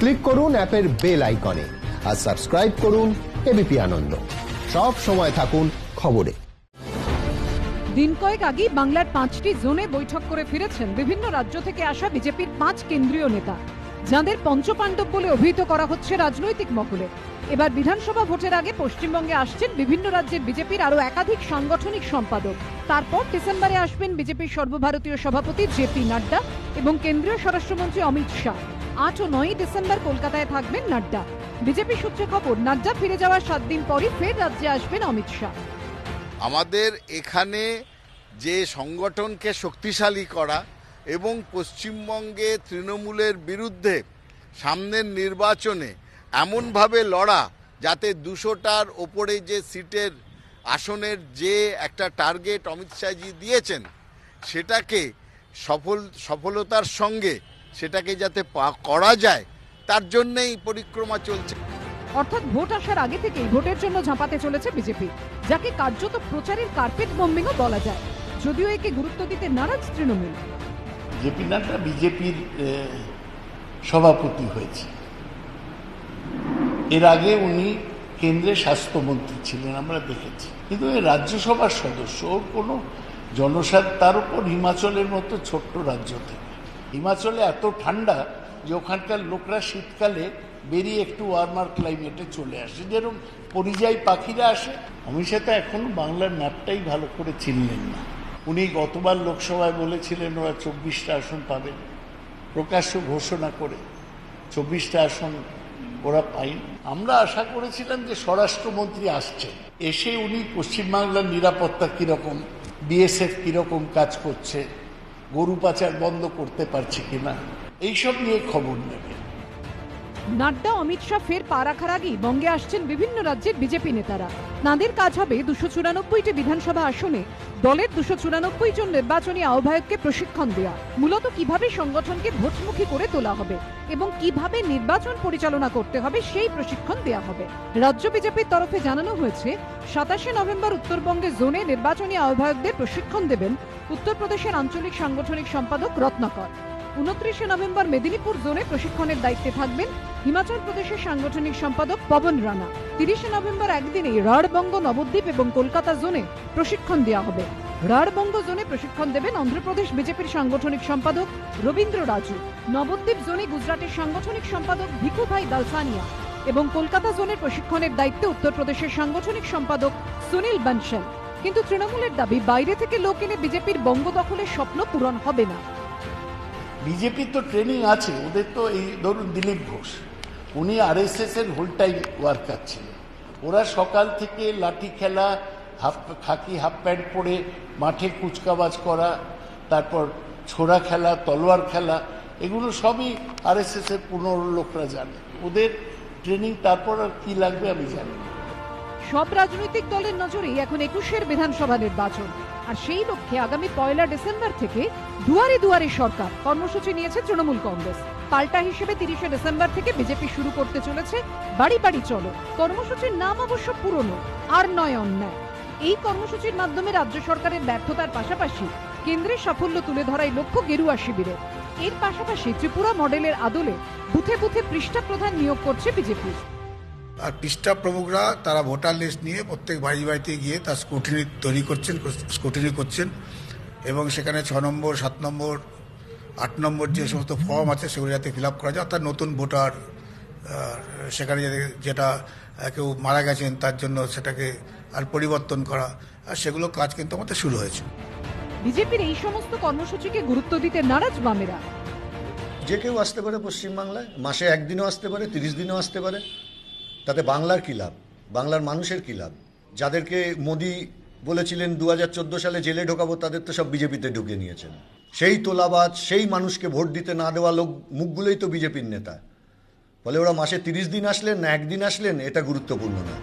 Click করুন অ্যাপের bell আইকনে আর সাবস্ক্রাইব করুন এবিপি আনন্দ। সব সময় থাকুন খবরে। দিন কয়েক আগেই বাংলার পাঁচটি জোনে বৈঠক করে ফিরেছেন বিভিন্ন রাজ্য থেকে আসা বিজেপির পাঁচ কেন্দ্রীয় নেতা। যাঁদের পঞ্চপাণ্ডব বলে অভিহিত করা হচ্ছে রাজনৈতিক মহলে। এবার বিধানসভা ভোটের আগে পশ্চিমবঙ্গে আসছেন বিভিন্ন রাজ্যের বিজেপির আরও একাধিক সাংগঠনিক সম্পাদক। তারপর ডিসেম্বরে আসবেন বিজেপির সর্বভারতীয় সভাপতি জেপি নাড্ডা এবং কেন্দ্রীয় স্বরাষ্ট্রমন্ত্রী অমিত শাহ। আট ও নয়ই ডিসেম্বর কলকাতায় থাকবেন নাড্ডা। বিজেপি সূত্রে খবর, নাড্ডা ফিরে যাওয়ার সাত দিন পরই ফের রাজ্যে আসবেন অমিত শাহ। আমাদের এখানে যে সংগঠনকে শক্তিশালী করা এবং পশ্চিমবঙ্গে তৃণমূলের বিরুদ্ধে সামনের নির্বাচনে এমনভাবে লড়া যাতে দুশোটার ওপরে যে সিটের আসনের যে একটা টার্গেট অমিত শাহজি দিয়েছেন, সেটাকে সফল, সফলতার সঙ্গে সেটাকে যাতে করা যায় তার জন্যেই পরিক্রমা চলছে। অর্থাৎ ভোট আসার আগে থেকেই ভোটের জন্য ঝাঁপাতে চলেছে বিজেপি যাকে কার্যত প্রচারের কার্পেট বম্বিংও বলা যায়। যদিও একে গুরুত্ব দিতে নারাজ তৃণমূল। জেপি নাড্ডা বিজেপির সভাপতি হয়েছে। এর আগে উনি কেন্দ্রের স্বাস্থ্যমন্ত্রী ছিলেন আমরা দেখেছি। কিন্তু রাজ্যসভার সদস্য ওর কোনো জনসাদ তার উপর হিমাচলের মতো ছোট্ট রাজ্য থেকে হিমাচলে এত ঠান্ডা যে ওখানকার লোকরা শীতকালে বেরিয়ে একটু ওয়ার্মার ক্লাইমেটে চলে আসে। যেরকম পরিযায়ী পাখিরা আসে অমিত শাহ এখনও বাংলার ম্যাপটাই ভালো করে চিনলেন না। উনি গতবার লোকসভায় বলেছিলেন, ওরা চব্বিশটা আসন পাবেন প্রকাশ্য ঘোষণা করে চব্বিশটা আসন ওরা পাইনি আমরা আশা করেছিলাম যে স্বরাষ্ট্রমন্ত্রী আসছেন। এসে উনি পশ্চিমবাংলার নিরাপত্তা কীরকম, বিএসএফ কীরকম কাজ করছে গরু পাচার বন্ধ করতে পারছে কিনা? এইসব নিয়ে খবর নেবেন। নাড্ডা, অমিত শাহ ফের পা রাখার আগেই বঙ্গে আসছেন বিভিন্ন রাজ্যের বিজেপি নেতারা। তাঁদের কাজ হবে দুশো চুরানব্বইটি বিধানসভা আসনে। দলের দুশো চুরানব্বই জন নির্বাচনী আহ্বায়ককে প্রশিক্ষণ দেওয়া মূলত কীভাবে সংগঠনকে ভোটমুখী করে তোলা হবে এবং কীভাবে নির্বাচন পরিচালনা করতে হবে সেই প্রশিক্ষণ দেওয়া হবে। রাজ্য বিজেপির তরফে জানানো হয়েছে, সাতাশে নভেম্বর উত্তরবঙ্গে জোনে নির্বাচনী আহ্বায়কদের প্রশিক্ষণ দেবেন উত্তরপ্রদেশের আঞ্চলিক সাংগঠনিক সম্পাদক রত্নাকর। উনত্রিশে নভেম্বর মেদিনীপুর জোনে প্রশিক্ষণের দায়িত্বে থাকবেন হিমাচল প্রদেশের সাংগঠনিক সম্পাদক পবন রানা। তিরিশে নভেম্বর একদিনে রাঢ়বঙ্গ নবদ্বীপ এবং কলকাতা জোনে প্রশিক্ষণ দেওয়া হবে। রাঢ়বঙ্গ জোনে প্রশিক্ষণ দেবেন অন্ধ্রপ্রদেশ বিজেপির সাংগঠনিক সম্পাদক রবীন্দ্র রাজু। নবদ্বীপ জোনে গুজরাটের সাংগঠনিক সম্পাদক ভিকুভাই দালসানিয়া এবং কলকাতা জোনের প্রশিক্ষণের দায়িত্বে উত্তরপ্রদেশের সাংগঠনিক সম্পাদক সুনীল বানশাল। কিন্তু তৃণমূলের দাবি, বাইরে থেকে লোক এনে বিজেপির বঙ্গ দখলের স্বপ্ন পূরণ হবে না। বিজেপির তো ট্রেনিং আছে, ওদের তো এই, ধরুন দিলীপ ঘোষ, উনি আরএসএস এর হোল টাইম ওয়ার্কার ছিলেন। ওরা সকাল থেকে লাঠি খেলা, হাফ, খাকি হাফ প্যান্ট পরে মাঠে কুচকাবাজ করা, তারপর ছোড়া খেলা, তলোয়ার খেলা, এগুলো সবই আরএসএস এর পুনর লোকরা জানে। ওদের ট্রেনিং তারপর আর কি লাগবে আমি জানি না। সব রাজনৈতিক দলের নজরেই এখন একুশের বিধানসভা নির্বাচন। আর সেই লক্ষ্যে আগামী পয়লা ডিসেম্বর থেকে দুয়ারে দুয়ারে সরকার, কর্মসূচি নিয়েছে তৃণমূল কংগ্রেস। পাল্টা হিসেবে তিরিশে ডিসেম্বর থেকে বিজেপি শুরু করতে চলেছে, বাড়ি বাড়ি চলো। কর্মসূচির নাম অবশ্য পুরনো, আর নয় অন্যায়। এই কর্মসূচির মাধ্যমে রাজ্য সরকারের ব্যর্থতার পাশাপাশি কেন্দ্রের সাফল্য তুলে ধরাই লক্ষ্য গেরুয়া শিবিরের এর পাশাপাশি ত্রিপুরা মডেলের আদলে বুথে বুথে পৃষ্ঠা প্রধান নিয়োগ করছে বিজেপি। আর পৃষ্ঠা প্রমুখরা তারা ভোটার লিস্ট নিয়ে প্রত্যেক বাড়ি বাড়িতে গিয়ে তার স্কুটিনি তৈরি করছেন স্কুটিনি করছেন এবং সেখানে ছ নম্বর সাত নম্বর আট নম্বর যে সমস্ত ফর্ম আছে সেগুলো যাতে ফিল আপ করা যায় অর্থাৎ নতুন ভোটার সেখানে যেটা কেউ মারা গেছেন তার জন্য সেটাকে আর পরিবর্তন করা আর সেগুলো কাজ কিন্তু আমাদের শুরু হয়েছে। বিজেপির এই সমস্ত কর্মসূচিকে গুরুত্ব দিতে নারাজ বামেরা। যে কেউ আসতে পারে পশ্চিমবাংলায় মাসে একদিনও আসতে পারে তিরিশ দিনও আসতে পারে। তাতে বাংলার কী লাভ? বাংলার মানুষের কী লাভ? যাদেরকে মোদি বলেছিলেন দুহাজার চোদ্দ সালে জেলে ঢোকাবো, তাদের তো সব বিজেপিতে ঢুকে নিয়েছেন। সেই তোলাবাজ, সেই মানুষকে ভোট দিতে না দেওয়া লোক, মুখগুলোই তো বিজেপির নেতা। ফলে ওরা মাসে তিরিশ দিন আসলেন, না একদিন আসলেন, এটা গুরুত্বপূর্ণ না।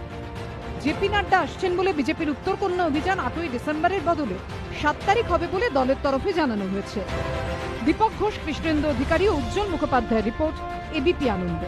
জেপি নাড্ডা আসছেন বলে বিজেপির উত্তরকন্যা অভিযান আটই ডিসেম্বরের বদলে। সাত তারিখ হবে বলে দলের তরফে জানানো হয়েছে। Deepak Ghosh Krishnendra Adhikari, Ujjwal Mukhopadhyay report ABP Ananda.